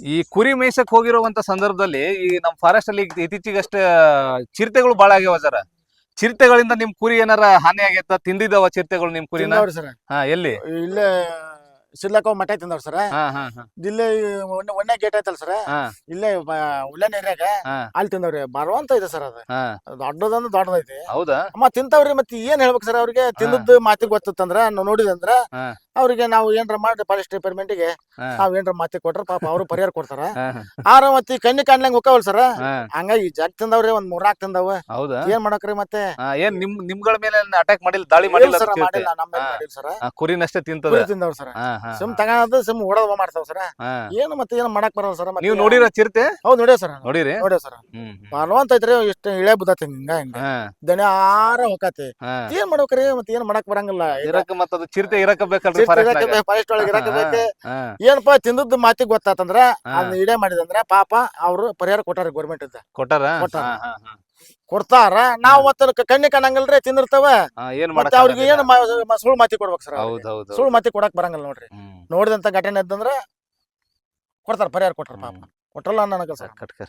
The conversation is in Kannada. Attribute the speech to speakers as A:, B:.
A: ಈ ಕುರಿ ಮೇಯ್ಸಕ್ ಹೋಗಿರುವಂತ ಸಂದರ್ಭದಲ್ಲಿ ಈ ನಮ್ ಫಾರೆಸ್ಟ್ ಅಲ್ಲಿ ಇತ್ತೀಚೆಗಷ್ಟೇ ಚಿರತೆಗಳು ಬಾಳ ಆಗ್ಯಾವ ಸರ. ಚಿರತೆಗಳಿಂದ ನಿಮ್ ಕುರಿ ಏನಾರ ಹಾನಿ ಆಗೈತ ತಿಂದಿದ್ದಾವ ಚಿರತೆಗಳು ನಿಮ್ ಕುರಿನ? ಹಾ ಎಲ್ಲಿ?
B: ಇಲ್ಲೇ ಸಿರ್ಲಕ್ಕ ಮಠ ತಿಂದವ್ರಿ ಸರ್
A: ಹಾ ಹಾ ಹಾ.
B: ಇಲ್ಲೇ ಈ ಒಣ್ಣೆ ಗೇಟ್ ಐತಲ್ ಸರ್
A: ಹಾ.
B: ಇಲ್ಲೇ ಉಳ್ಳನ್ ಏರಿಯಾಗ
A: ಹಾ.
B: ಅಲ್ಲಿ ತಿಂದವ್ರಿ ಬರುವಂತ ಇದೆ ಸರ್ ಅದು.
A: ಹಾ.
B: ದೊಡ್ಡದಂದ್ರೆ ದೊಡ್ಡದೈತಿ.
A: ಹೌದಾ?
B: ಅಮ್ಮ ತಿಂತಾವ್ರಿ ಮತ್ತೆ ಏನ್ ಹೇಳ್ಬೇಕು ಸರ್ ಅವ್ರಿಗೆ? ತಿಂದದ್ ಮಾತಿ ಗೊತ್ತಂದ್ರ ನೋಡಿದಂದ್ರ
A: ಹಾ.
B: ಅವ್ರಿಗೆ ನಾವು ಏನ್ರ ಮಾಡಿ ಫಾರೆಸ್ಟ್ ಡಿಪಾರ್ಟ್ಮೆಂಟ್ಗೆ
A: ಹಾ.
B: ನಾವ್ ಏನ್ರ ಮಾತಿ ಕೊಟ್ರ ಪಾಪ ಅವರು ಪರಿಹಾರ ಕೊಡ್ತಾರ.
A: ಹಾ, ಹಾ,
B: ಆರ ಮತ್ತೆ ಕಣ್ಣಿ ಕಾಣ್ಲಂಗ್ ಹೋಗವಲ್ ಸರ್?
A: ಹಾ.
B: ಹಂಗಾಗಿ ಜಗ್ ತಿಂದವ್ರಿ ಒಂದ್ ಮೂರ್ನಾಕ್ ತಿಂದವ.
A: ಹೌದಾ?
B: ಏನ್ ಮಾಡಕ್ರಿ ಮತ್ತೆ?
A: ಹಾ, ಏನ್ ನಿಮ್ ನಿಮ್ಗಳ ಮೇಲೆ ಅಟ್ಯಾಕ್ ಮಾಡಿಲ್ಲ ದಾಳಿ ಮಾಡಿಲ್ಲ
B: ಸರ್? ಮಾಡಿಲ್ಲ ನಮ್ಮ
A: ಹಾ.
B: ಮಾಡಿಲ್ಲ ಸರ್.
A: ಕುರಿನಷ್ಟೇ ತಿಂತದ?
B: ತಿಂದವ್ರ ಸರ್.
A: ಹಾ,
B: ಸುಮ್ ತಗೋದು ಸುಮ್ ಓಡೋದ್ ಮಾಡ್ತಾವ ಸರ್. ಏನು ಮತ್ತೆ ಏನ್ ಮಾಡಕ್ ಬರಲ್ಲ ಸರ್
A: ನೀವ್ ನೋಡಿರ ಚಿರತೆ?
B: ಹೌದ್ ನೋಡ್ಯಾವ ಸರ್.
A: ನೋಡಿರಿ?
B: ನೋಡ್ಯಾವ ಸರ್.
A: ಹ್ಮ್.
B: ಐತ್ರಿ ಇಷ್ಟ ಇಳೆ ಬುದ್ಧತಿ ಹಿಂಗ ಹಿಂಗ. ದಣಿ ಆರ ಹೋಗತಿ
A: ಹಾ.
B: ಏನ್ ಮಾಡ್ಬೇಕ್ರಿ ಮತ್ತೆ ಏನ್ ಮಾಡಕ್ ಬರಂಗಿಲ್ಲ.
A: ಇರಕ ಮತ್ತ ಅದು ಚಿರತೆ ಇರಕ ಬೇಕಲ್ರಿ ಫಾರೆಸ್ಟ್
B: ಒಳಗೆ ಇರಕ್ ಬೇಕೆ. ಏನಪ್ಪಾ ತಿಂದದ್ದು ಮಾತಿಗೆ ಗೊತ್ತಾತಂದ್ರ ಅದ್ ಇಡೆ ಮಾಡಿದಂದ್ರ ಪಾಪ ಅವ್ರು ಪರಿಹಾರ ಕೊಟ್ಟಾರ ಗೌರ್ಮೆಂಟ್
A: ಕೊಟ್ಟಾರ.
B: ಕೊಡ್ತಾರ? ನಾವ್ ಮತ್ತ ಕಣ್ಣಿ ಕಾಣಂಗಿಲ್ರಿ ತಿಂದಿರ್ತಾವ.
A: ಏನ್
B: ಮತ್ತೆ ಅವ್ರಿಗೆ ಏನ್ ಸುಳ್ಳು ಮಾತಿ ಕೊಡ್ಬೇಕು ಸರ್ ಸುಳ್ಳು ಮಾತಿ ಕೊಡಕ್ ಬರಂಗಿಲ್ಲ ನೋಡ್ರಿ. ನೋಡಿದಂತ ಘಟನೆ ಇದ್ದಂದ್ರ ಕೊಡ್ತಾರ ಪರಿಹಾರ ಕೊಟ್ಟಾರ ಪಾಪ. ಕೊಟ್ರಲ್ಲ ನನಗ ಸರ್.
A: ಕಟ್ಕರ್